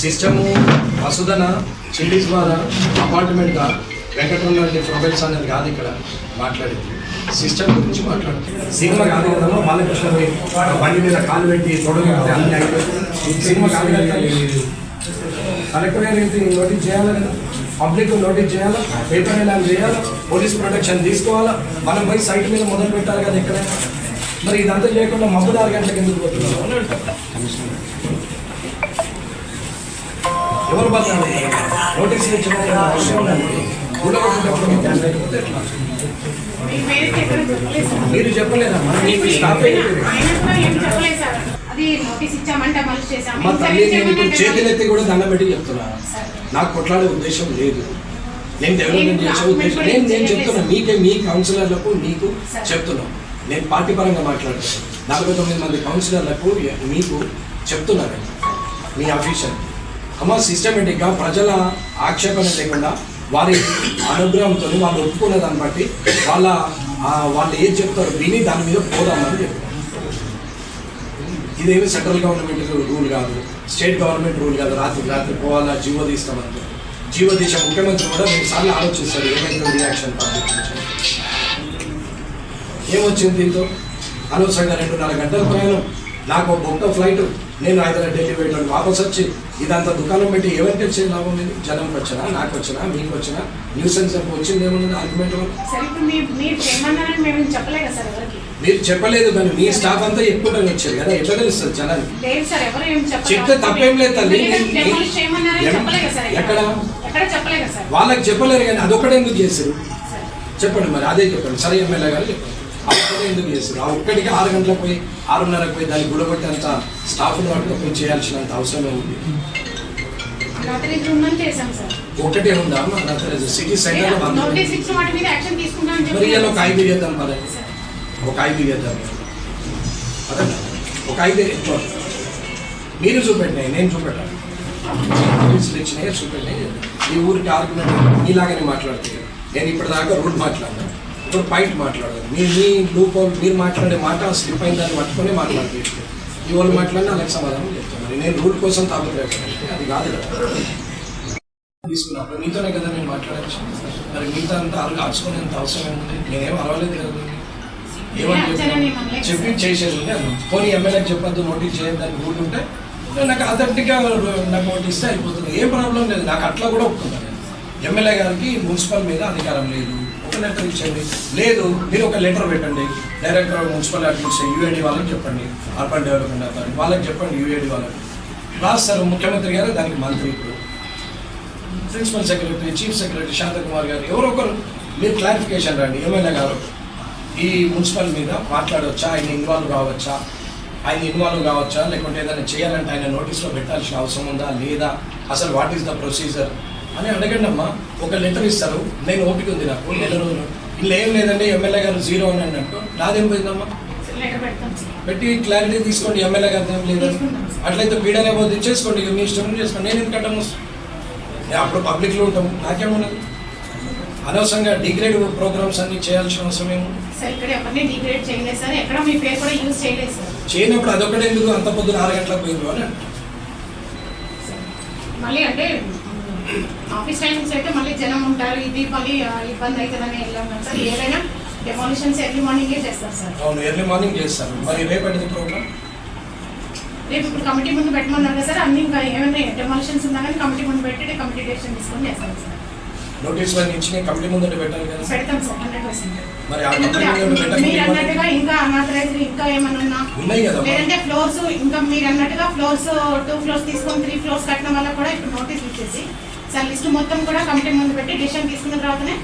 System వసుధన chillies ద్వారా అపార్ట్మెంట్గా Venkataramana profiles అనేది కాదు ఇక్కడ మాట్లాడేది. సిస్టమ్ గురించి మాట్లాడుతుంది సినిమా కాదు కదా బాలకృష్ణ బండి మీద కాలు పెట్టి తొడలు అన్ని అయిపోతుంది సినిమా కాదు కదా కలెక్టర్ గారికి నోటీస్ చేయాలి? కదా పబ్లిక్ నోటీస్ చేయాలా? పేపర్ ఎలా చేయాలా పోలీస్ ప్రొటెక్షన్ తీసుకోవాలా? మనం పోయి సైట్ మీద మొదలు పెట్టాలి కదా ఇక్కడ మరి ఇదంతా చేయకుండా మబ్బు నాలుగు గంటలకు ఎందుకు పోతున్నాం అని అంటారు. ఎవరు బతకాలి? నోటీసులు ఇచ్చిన అవసరం. మీరు చెప్పలేదమ్మా మీకు మా తల్లి నేను ఇప్పుడు చేతులెత్తి కూడా దండం పెట్టి చెప్తున్నా. నాకు కొట్లాడే ఉద్దేశం లేదు. నేను డెవలప్మెంట్ చేసే ఉద్దేశం నేను నేను చెప్తున్నా. మీకే మీ కౌన్సిలర్లకు మీకు చెప్తున్నా. నేను పార్టీ పరంగా మాట్లాడతాను నలభై తొమ్మిది మంది కౌన్సిలర్లకు మీకు చెప్తున్నా నేను. మీ అఫీషియల్ అమ్మ సిస్టమేటిక్గా ప్రజల ఆక్షేపణ లేకుండా వారి అనుగ్రహంతో వాళ్ళు ఒప్పుకున్న దాన్ని బట్టి వాళ్ళ వాళ్ళు ఏం చెప్తారు విని దాని మీద పోదామని చెప్తాను ఇదేమి సెంట్రల్ గవర్నమెంట్ రూల్ కాదు. స్టేట్ గవర్నమెంట్ రూల్ కాదు. రాత్రి రాత్రి పోవాలా జీవో తీస్తామంటే జీవో తీసే ముఖ్యమంత్రి కూడా రెండు సార్లు ఆలోచిస్తారు ఏమైనా రియాక్షన్ ఏమొచ్చింది దీంతో? అనవసరంగా రెండున్నర గంటల ప్రయాణం. నాకు బొక్క ఫ్లైట్. నేను హైదరాబాద్ ఢిల్లీ వెళ్ళాను. వాపస్ వచ్చి ఇదంతా దుకాణం పెట్టి ఎవరికి వచ్చే లాభం ఇది జనంకి వచ్చినా నాకు వచ్చినా మీకు వచ్చినా న్యూసెన్స్ వచ్చింది ఏమున్నది ఆర్గ్యుమెంట్ మీరు చెప్పలేదు కానీ మీ స్టాఫ్ అంతా ఎక్కువ వచ్చారు కదా ఎట్లా తెలుస్తుంది జనానికి? లేదు చెప్పలేదు. చెప్తే తప్పేం లేదు తల్లి. ఎక్కడ? వాళ్ళకి చెప్పలేరు కానీ అదొక్కటే ఎందుకు చేశారు. చెప్పండి మరి అదే చెప్పండి. సరే ఎమ్మెల్యే గారు చెప్పండి. అదొక్కటే ఎందుకు చేశారు ఆ ఒక్కటికి ఆరు గంటలకు పోయి ఆరున్నరకు పోయి దాన్ని గుడగొట్టేంత స్టాఫ్ను పట్టుకుపోయి చేయాల్సినంత అవసరమే ఉంది. ఒకటే ఉందా సిటీ సెంటర్ మరి ఒక ఐదు చేద్దాం మరి. ఒక ఐదు చేద్దాం. ఒక ఐదు మీరు చూపెట్టినాయి నేను చూపెట్టాను చూపెట్టినాయి ఈ ఊరికి ఆర్గ్యుమెంట్ మీలాగానే మాట్లాడుతుంది నేను ఇప్పటిదాకా రూల్ మాట్లాడినా. ఇప్పుడు పాయింట్ మాట్లాడదు. మీ మీ లూప్ మీరు మాట్లాడే మాట స్లిప్ అయిన దాన్ని పట్టుకొని మాట్లాడుతుంది ఈ వాళ్ళు మాట్లాడినా అలాగే సమాధానం చెప్తాను. మరి నేను రూల్ కోసం తాపత్రయపడాలి అది కాదు కదా. తీసుకున్నప్పుడు మీతోనే కదా నేను మాట్లాడచ్చు. మరి మీతో అంతా అలా ఆచుకునేంత అవసరం ఏముంది? నేనేం అరవలేదు కదా. ఏమని? మనలే చెప్పి చేసేది పోనీ ఎమ్మెల్యేకి చెప్పొద్దు నోటీస్ చేయొద్దు అని రూల్ ఉంటే నాకు అథెంటిక్గా నాకు నోటీస్ ఇస్తే అయిపోతుంది. ఏం ప్రాబ్లం లేదు. నాకు అట్లా కూడా ఒప్పుకుంటాను ఎమ్మెల్యే గారికి మున్సిపల్ మీద అధికారం లేదు. ఒక లెటర్ ఇచ్చండి లేదు మీరు ఒక లెటర్ పెట్టండి. డైరెక్టర్ మున్సిపల్ అడ్మినిస్ట్రేషన్ యూఏడి వాళ్ళకి చెప్పండి. అర్బన్ డెవలప్మెంట్ అథారిటీ వాళ్ళకి చెప్పండి యూఏడి వాళ్ళకి. రాస్తారు ముఖ్యమంత్రి గారు దానికి మంత్రి ఇప్పుడు. Principal secretary chief secretary Shantakumar గారు ఎవరో ఒకరు. మీరు క్లారిఫికేషన్ రండి ఎమ్మెల్యే గారు. ఈ మున్సిపల్ మీద మాట్లాడవచ్చా ఆయన ఇన్వాల్వ్ కావచ్చా? ఆయన ఇన్వాల్వ్ కావచ్చా? లేకుంటే ఏదైనా చేయాలంటే ఆయన నోటీస్లో పెట్టాల్సిన అవసరం ఉందా? లేదా? అసలు వాట్ ఈస్ ద ప్రొసీజర్ అని అడగండి అమ్మా ఒక లెటర్ ఇస్తారు నేను ఓపిక ఉంది నాకు నెల రోజులు. ఇలా ఏం లేదండి ఎమ్మెల్యే గారు జీరో అని అన్నట్టు. నాదేం పోయిందమ్మా? పెట్టి క్లారిటీ తీసుకోండి ఎమ్మెల్యే గారు ఏం లేదని. అట్లయితే పీడనే పోతే చేసుకోండి ఇక మీ ఇష్టం చేసుకోండి. నేను ఎందుకంటాను నేను అప్పుడు పబ్లిక్లో ఉంటాము నాకేమున్నది? అనవసరంగా డిగ్రేడ్ ప్రోగ్రామ్స్ అన్ని చేయాల్సిన అవసరం ఏముంది? సార్ ఇక్కడ ఎవరిని డిగ్రేడ్ చేయలేదు సార్. ఎక్కడ మీ పేరు కూడా యూజ్ చేయలేదు సార్. చేయనప్పుడు అదొకటే ఎందుకు? అంత పొద్దున ఆరు గంటలకు పోయింది అని. మళ్ళీ అంటే ఆఫీస్ టైమింగ్స్ అయితే మళ్ళీ జనం ఉంటారు. ఇది మళ్ళీ ఇబ్బంది అవుతుందని వెళ్ళాం కదా సార్ ఏదైనా డెమాలిషన్స్ ఎర్లీ మార్నింగే చేస్తారు సార్. అవును ఎర్లీ మార్నింగ్ చేస్తారు. మరి రేపటిది ప్రోగ్రామ్ రేపు ఇప్పుడు కమిటీ ముందు పెట్టమన్నారు కదా సార్. అన్ని ఇంకా ఏమైనా డెమాలిషన్స్ ఉన్నా కానీ కమిటీ ముందు పెట్టి కమిటీ డెసిషన్ తీసుకొని చేస్తాం సార్. నోటీస్ అన్ని ఇచ్చి కంపెనీ ముందు పెట్టాలి కదా? పెడతాం సార్ హండ్రెడ్ పర్సెంట్ మరి ఆ కంపెనీ ముందు మీరు పెట్టకపోతే అన్నట్టుగా ఇంకా అనాథరైజ్ ఇంకా ఏమైనా ఉన్నా ఉన్నాయి కదా లేదంటే ఫ్లోర్స్ ఇంకా మీరు అన్నట్టుగా ఫ్లోర్స్ టూ ఫ్లోర్స్ తీసుకొని త్రీ ఫ్లోర్స్ కట్టడం వల్ల కూడా ఇప్పుడు నోటీస్ ఇచ్చేసి సార్ లిస్ట్ మొత్తం కూడా కమిటీ ముందు పెట్టి డిసిషన్ తీసుకున్న తర్వాతనే